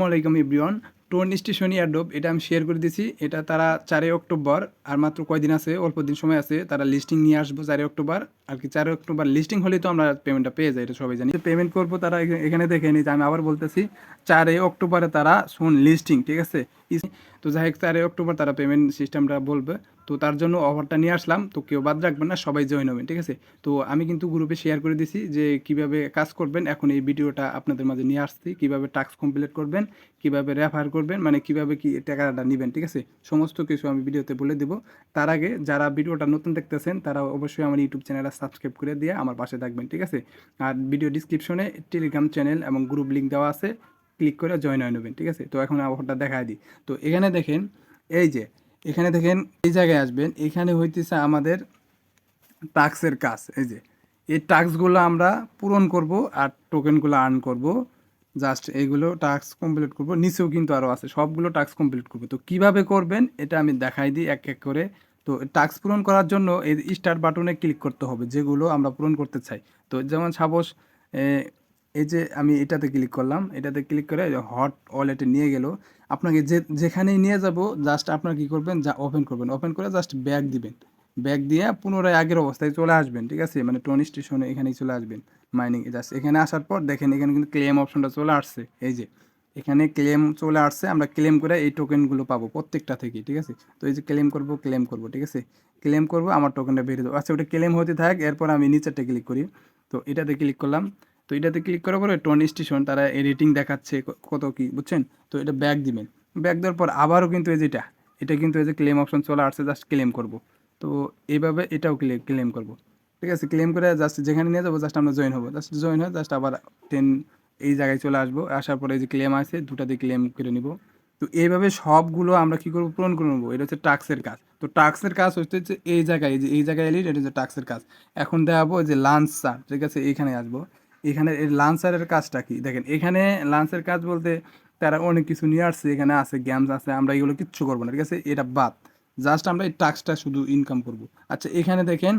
আসসালামাইকুম ইব্রিয়ন tone station Airdope এটা আমি শেয়ার করে দিয়েছি। এটা তারা চারই অক্টোবর, আর মাত্র কয়দিন আছে, অল্প দিন সময় আছে, তারা লিস্টিং নিয়ে আসব চারই অক্টোবর। আর কি চারই অক্টোবর লিস্টিং হলেই তো আমরা পেমেন্টটা পেয়ে যাই, এটা সবাই জানি। পেমেন্ট করব তারা এখানে দেখে নিই আমি আবার বলতেছি, চারই অক্টোবরে তারা শুন লিস্টিং ঠিক আছে? তো যাই হোক, চারই অক্টোবর তারা পেমেন্ট সিস্টেমটা বলবে। তো তার জন্য অফারটা নিয়ে আসলাম। তো কেউ বাদ রাখবেন না, সবাই জয়েন হবেন, ঠিক আছে? তো আমি কিন্তু গ্রুপে শেয়ার করে দিছি যে কীভাবে কাজ করবেন। এখন এই ভিডিওটা আপনাদের মাঝে নিয়ে আসছি, কীভাবে টাস্ক কমপ্লিট করবেন, কীভাবে রেফার করবেন মানে কীভাবে কি টাকাটা নেবেন, ঠিক আছে? সমস্ত কিছু আমি ভিডিওতে বলে দেব। তার আগে যারা ভিডিওটা নতুন দেখতেছেন, তারা অবশ্যই আমার ইউটিউব চ্যানেলটা সাবস্ক্রাইব করে দিয়ে আমার পাশে থাকবেন, ঠিক আছে? আর ভিডিও ডিসক্রিপশনে টেলিগ্রাম চ্যানেল এবং গ্রুপ লিঙ্ক দেওয়া আছে ক্লিক করে জয়েন হয়ে নেবেন, ঠিক আছে? তো এখন অফারটা দেখায় দিই। তো এখানে দেখেন, এই যে এখানে দেখেন, এই জায়গায় আসবেন, এখানে হইতেছে আমাদের টাক্সের কাজ, এই যে। এই টাস্কগুলো আমরা পূরণ করব আর টোকেনগুলো আর্ন করব। জাস্ট এইগুলো টাস্ক কমপ্লিট করব, নিচেও কিন্তু আরও আছে, সবগুলো টাস্ক কমপ্লিট করব। তো কীভাবে করবেন, এটা আমি দেখাই দিই এক এক করে। তো টাস্ক পূরণ করার জন্য এই স্টার্ট বাটনে ক্লিক করতে হবে, যেগুলো আমরা পূরণ করতে চাই। তো যেমন সাপোজ এই যে আমি এটাতে ক্লিক করলাম, এটাতে ক্লিক করে হট ওয়ালেটে নিয়ে গেল। আপনাকে যে, যেখানেই নিয়ে যাব জাস্ট আপনার কি করবেন, যা ওপেন করবেন। ওপেন করে জাস্ট ব্যাগ দিবেন। ব্যাগ দিয়ে পুনরায় আগের অবস্থায় চলে আসবেন, ঠিক আছে? মানে টোন স্টেশনে এখানেই চলে আসবেন মাইনিং জাস্ট এখানে আসার পর দেখেন এখানে কিন্তু ক্লেম অপশনটা চলে আসছে। এই যে, এখানে ক্লেম চলে আসছে, আমরা ক্লেম করে এই টোকেনগুলো পাবো প্রত্যেকটা থেকে, ঠিক আছে? তো এই যে ক্লেম করব ক্লেম করব, ঠিক আছে? ক্লেম করব, আমার টোকেনটা বেরিয়ে দেবো আচ্ছা ওটা ক্লেম হতে থাক, এরপর আমি নিচেরটা ক্লিক করি। তো এটাতে ক্লিক করলাম। তো এটাতে ক্লিক করার পরে টোন স্টেশন তারা রেটিং দেখাচ্ছে কত কি, বুঝছেন? তো এটা ব্যাক দিবেন। ব্যাক দেওয়ার পর আবারও কিন্তু এই যেটা, এটা কিন্তু এই যে ক্লেম অপশন চলে আসছে জাস্ট ক্লেম করব। তো এইভাবে এটাও ক্লেম করব। ঠিক আছে ক্লেম করে জাস্ট যেখানে নিয়ে যাব জাস্ট আমরা জয়েন হব। জাস্ট জয়েন হয়ে জাস্ট আবার টেন এই জায়গায় চলে আসব। আসার পরে এই যে ক্লেম আছে দুটাতে ক্লেম করে নিব। তো এইভাবে সবগুলো আমরা কি করব, পূরণ করে নেব। এটা হচ্ছে টাক্সের কাজ। তো টাক্সের কাজ হচ্ছে এই জায়গায়, এই যে, এই জায়গায় এলি, এটা হচ্ছে টাক্সের কাজ। এখন দেখাবো যে লাঞ্চ লাঞ্চার ঠিক আছে, এইখানে আসব। এখানে এই লাঞ্চারের কাজটা কি? দেখেন, এখানে লাঞ্চের কাজ বলতে তারা অনেক কিছু নিয়ে আসছে, এখানে আছে গেমস আছে, আমরা এগুলো কিচ্ছু করব না, ঠিক আছে? এটা বাদ। জাস্ট আমরা এই টাস্কটা শুধু ইনকাম করব। আচ্ছা এখানে দেখেন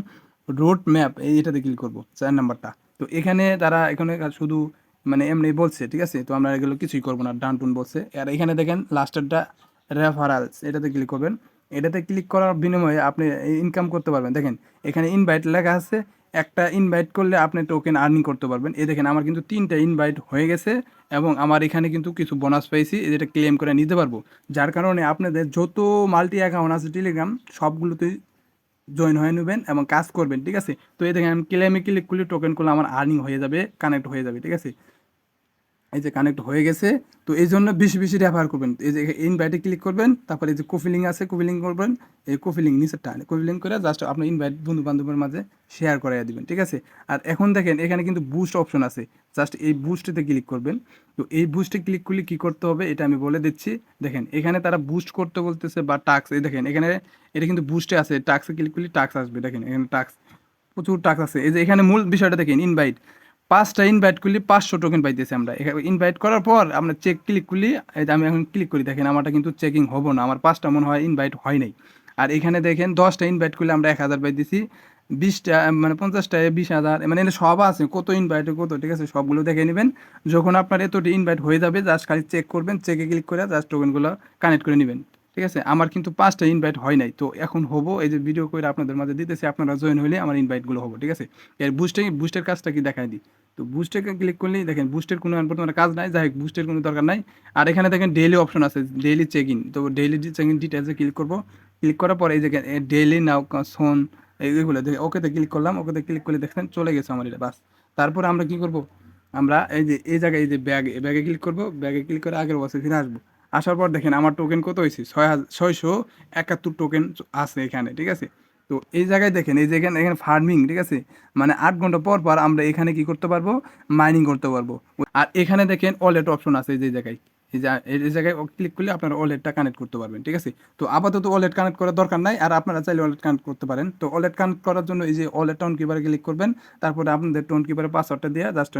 রোড ম্যাপ এটাতে ক্লিক করব, চার নাম্বারটা। তো এখানে তারা এখানে শুধু মানে এমনি বলছে, ঠিক আছে? তো আমরা এগুলো কিছুই করব না, ডান টুন বলছে। আর এখানে দেখেন লাস্টেরটা রেফারালস এটাতে ক্লিক করবেন। এটাতে ক্লিক করার বিনিময়ে আপনি ইনকাম করতে পারবেন। দেখেন, এখানে ইনভাইট লেখা আছে একটা ইনভাইট করলে আপনি টোকেন আর্নিং করতে পারবেন। এ দেখেন, আমার কিন্তু তিনটা ইনভাইট হয়ে গেছে এবং আমার এখানে কিন্তু কিছু বোনাস পেয়েছি এটা ক্লেম করে নিতে পারব। যার কারণে আপনাদের যত মাল্টি অ্যাকাউন্ট আছে টেলিগ্রাম সবগুলোতেই জয়েন হয়ে নেবেন এবং কাজ করবেন, ঠিক আছে? তো এই দেখেন আমি ক্লেমে ক্লিক করলে টোকেন করলে আমার আর্নিং হয়ে যাবে কানেক্ট হয়ে যাবে, ঠিক আছে? এই যে কানেক্ট হয়ে গেছে, তো এই জন্য বেশি বেশি রেফার করবেন। এই যে ইনভাইটে ক্লিক করবেন, তারপরে এই যে কোফিলিং আছে কোফিলিং করবেন, এই কোফিলিং নিচেরটা কোফিলিং করে জাস্ট আপনি ইনভাইট বন্ধু বান্ধবের মাঝে শেয়ার করাইয়া দিবেন, ঠিক আছে? আর এখন দেখেন, এখানে কিন্তু বুস্ট অপশন আছে। জাস্ট এই বুস্টেতে ক্লিক করবেন। তো এই বুস্টে ক্লিক করলে কী করতে হবে, এটা আমি বলে দিচ্ছি। দেখেন, এখানে তারা বুস্ট করতে বলতেছে বা টাক্স এই দেখেন, এখানে এটা কিন্তু বুস্টে আছে। টাক্সে ক্লিক করলে টাক্স আসবে, দেখেন, এখানে টাক্স প্রচুর টাক্স আছে। এই যে এখানে মূল বিষয়টা দেখেন ইনভাইট পাঁচটা ইনভাইট করলে পাঁচশো টোকেন পাইতেছি আমরা। ইনভাইট করার পর আমরা চেক ক্লিক করলে আমি এখন ক্লিক করি, দেখেন আমারটা কিন্তু চেকিং হব না, আমার পাঁচটা মনে হয় ইনভাইট হয় নাই। আর এখানে দেখেন দশটা ইনভাইট করলে আমরা এক হাজার পাইতেছি, বিশটা মানে পঞ্চাশটা, বিশ হাজার মানে এটা সব আছে, কত ইনভাইট কত, ঠিক আছে? সবগুলো দেখে নেবেন। যখন আপনার এতটি ইনভাইট হয়ে যাবে জাস্ট খালি চেক করবেন চেকে ক্লিক করে জাস্ট টোকেনগুলো কানেক্ট করে নেবেন, ঠিক আছে? আমার কিন্তু পাঁচটা ইনভাইট হয় নাই, তো এখন হব, এই যে ভিডিও করে আপনাদের মাঝে দিতেছি, আপনারা জয়েন হলে আমার ইনভাইটগুলো হব, ঠিক আছে? এর বুস্টে বুস্টের কাজটা কি দেখাই দিই? তো বুস্টেকে ক্লিক করলেই দেখেন বুস্টের কোনো বর্তমানে কাজ নাই, যাই হোক বুস্টের কোনো দরকার নাই। আর এখানে দেখেন ডেইলি অপশন আছে ডেইলি চেক ইন তো ডেইলি চেক ইন ডিটেলসে ক্লিক করব ক্লিক করার পর এই যে ডেইলি নাও সোন এইগুলো দেখে ওকেতে ক্লিক করলাম, ওকেতে ক্লিক করলে দেখেন চলে গেছে আমার এটা, বাস। তারপর আমরা কি করব? আমরা এই যে, এই জায়গায় এই যে ব্যাগ ব্যাগে ক্লিক করব ব্যাগে ক্লিক করে আগের বছর ফিরে আসব। আসার পর দেখেন আমার টোকেন কত হয়েছে? ছয় ছয়শো একাত্তর টোকেন আছে এখানে, ঠিক আছে? তো এই জায়গায় দেখেন, এই যেখানে এখানে ফার্মিং ঠিক আছে? মানে আট ঘণ্টা পর পর আমরা এখানে কি করতে পারব? মাইনিং করতে পারব। আর এখানে দেখেন ওয়ালেট অপশন আছে যে জায়গায়। এই জায়গায় ক্লিক করলে আপনারা ওয়ালেটটা কানেক্ট করতে পারবেন, ঠিক আছে? তো আপাতত ওয়ালেট কানেক্ট করার দরকার নাই, আর আপনারা চাইলে ওয়ালেট কানেক্ট করতে পারেন। তো ওয়ালেট কানেক্ট করার জন্য এই যে ওয়ালেট টোন কিপারে ক্লিক করবেন, তারপরে আপনাদের টোন কিপারে পাসওয়ার্ডটা দিয়ে জাস্ট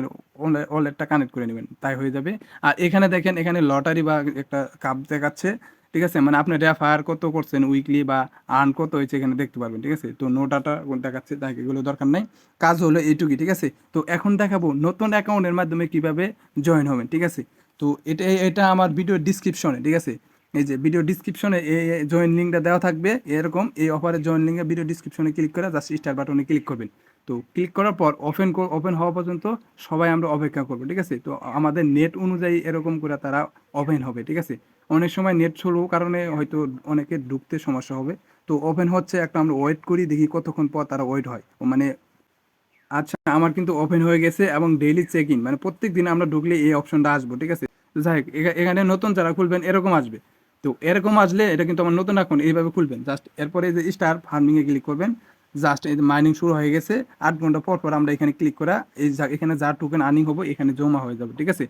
ওয়ালেটটা কানেক্ট করে নেবেন। তাই হয়ে যাবে। আর এখানে দেখেন, এখানে লটারি বা একটা কাপ দেখাচ্ছে। ঠিক আছে? মানে আপনি রেফার কত করছেন উইকলি বা আর্ন কত হয়েছে এখানে দেখতে পারবেন, ঠিক আছে? তো নো ডাটা দেখাচ্ছে, তাই এগুলো দরকার নাই। কাজ হলো এইটুকুই, ঠিক আছে? তো এখন দেখাবো নতুন অ্যাকাউন্টের মাধ্যমে কীভাবে জয়েন হবেন, ঠিক আছে? তো এটা এটা আমার ভিডিও ডিসক্রিপশনে ঠিক আছে? এই যে ভিডিও ডিসক্রিপশনে এই জয়েন লিঙ্কটা দেওয়া থাকবে, এরকম এই অফারের জয়েন লিঙ্কে ভিডিও ডিসক্রিপশনে ক্লিক করে জাস্ট স্টার বাটনে ক্লিক করবেন। তো ক্লিক করার পর ওপেন ওপেন হওয়া পর্যন্ত সবাই আমরা অপেক্ষা করব, ঠিক আছে? তো আমাদের নেট অনুযায়ী এরকম করে তারা ওপেন হবে, ঠিক আছে? অনেক সময় নেট স্লো কারণে হয়তো অনেকে ঢুকতে সমস্যা হবে। তো ওপেন হচ্ছে একটা আমরা ওয়েট করি, দেখি কতক্ষণ পর তারা ওয়েট হয়। মানে আচ্ছা আমার কিন্তু ওপেন হয়ে গেছে এবং ডেইলি চেক ইন মানে প্রত্যেক দিন আমরা ঢুকলে এই অপশনটা আসব, ঠিক আছে? যাই হোক এখানে নতুন যারা খুলবেন এরকম আসবে। তো এরকম আসলে এটা কিন্তু আমার নতুন অ্যাকাউন্ট এইভাবে খুলবেন। জাস্ট এরপরে যে স্টার ফার্মিংয়ে ক্লিক করবেন। জাস্ট এই মাইনিং শুরু হয়ে গেছে। আট ঘণ্টা পর পর আমরা এখানে ক্লিক করা, এই এখানে যা টোকেন আর্নিং হব, এখানে জমা হয়ে যাবে, ঠিক আছে?